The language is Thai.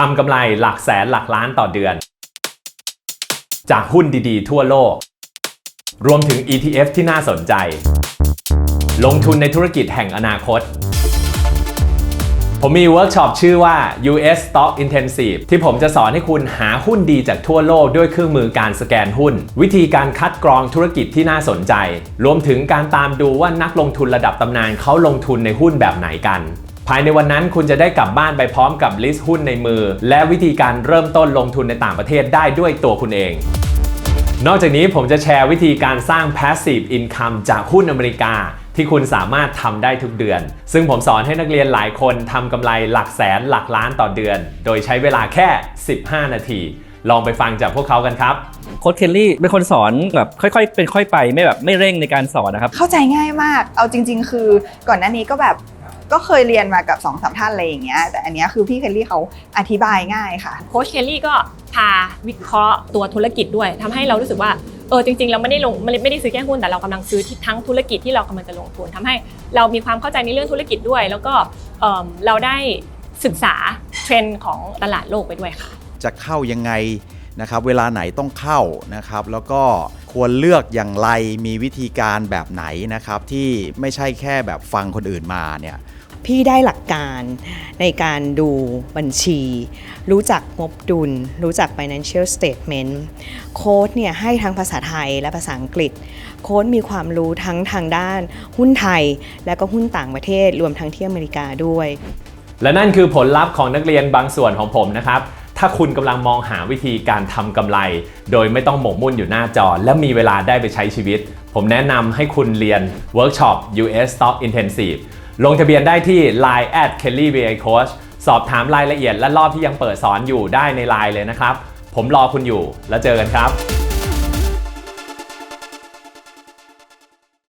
ทำกำไรหลักแสนหลักล้านต่อเดือน จากหุ้นดีๆ ทั่วโลก รวมถึง ETF ที่น่าสนใจ ลงทุนในธุรกิจแห่งอนาคต ผมมีเวิร์กช็อปชื่อว่า US Stock Intensive ที่ผมจะสอนให้คุณหาหุ้นดีจากทั่วโลกด้วยเครื่องมือการสแกนหุ้น วิธีการคัดกรองธุรกิจที่น่าสนใจ รวมถึงการตามดูว่านักลงทุนระดับตำนานเขาลงทุนในหุ้นแบบไหนกัน ภายในวันนั้นคุณจะได้กลับบ้านไปพร้อมกับลิสต์หุ้นในมือ และวิธีการเริ่มต้นลงทุนในต่างประเทศได้ด้วยตัวคุณเอง นอกจากนี้ผมจะแชร์วิธีการสร้าง passive income จากหุ้นอเมริกาที่คุณสามารถทำได้ทุกเดือน ซึ่งผมสอนให้นักเรียนหลายคนทำกำไรหลักแสนหลักล้านต่อเดือน โดยใช้เวลาแค่ 15 นาที ลองไปฟังจากพวกเขากันครับโค้ชเคลลี่เป็นคนสอนแบบค่อยๆ เป็นค่อยไปไม่แบบไม่เร่งในการสอนนะครับ เข้าใจง่ายมาก เอาจริง ๆ คือก่อนหน้านี้ก็แบบ ก็เคยเรียนมากับ2อสามท่านอะไรอย่างเงี้ยแต่อันเนี้ยคือพี่เคลลี่เขาอธิบายง่ายค่ะ โค้ชเคลลี่ก็พาวิเคราะห์ตัวธุรกิจด้วยทำให้เรารู้สึกว่าเออจริงๆ เราไม่ได้ลงไม่ได้ไม่ได้ซื้อแค่หุ้นแต่เรากำลังซื้อที่ทั้งธุรกิจที่เรากำลังจะลงทุนทำให้เรามีความเข้าใจในเรื่องธุรกิจด้วย แล้วก็เอิ่มเราได้ศึกษาเทรนด์ของตลาดโลกไปด้วยค่ะ จะเข้ายังไง นะครับเวลาไหนต้องเข้านะครับ แล้วก็ควรเลือกอย่างไรมีวิธีการแบบไหนนะครับ ที่ไม่ใช่แค่แบบฟังคนอื่นมาเนี่ยพี่ได้หลักการในการดูบัญชี รู้จักงบดุล รู้จัก financial statement โค้ดเนี่ยให้ทั้งภาษาไทยและภาษาอังกฤษ โค้ดมีความรู้ทั้งทางด้านหุ้นไทย และก็หุ้นต่างประเทศรวมทั้งที่อเมริกาด้วย และนั่นคือผลลัพธ์ของนักเรียนบางส่วนของผมนะครับ ถ้าคุณกำลังมองหาวิธีการทำกำไร โดยไม่ต้องหมกมุ่นอยู่หน้าจอ และมีเวลาได้ไปใช้ชีวิต ผมแนะนำให้คุณเรียนเวิร์กช็อป US Stock Intensive ลงทะเบียนได้ที่ Line at Kelly VA Coach สอบถามรายละเอียดและรอบที่ยังเปิดสอนอยู่ได้ใน Line เลยนะครับ ผมรอคุณอยู่แล้วเจอกันครับ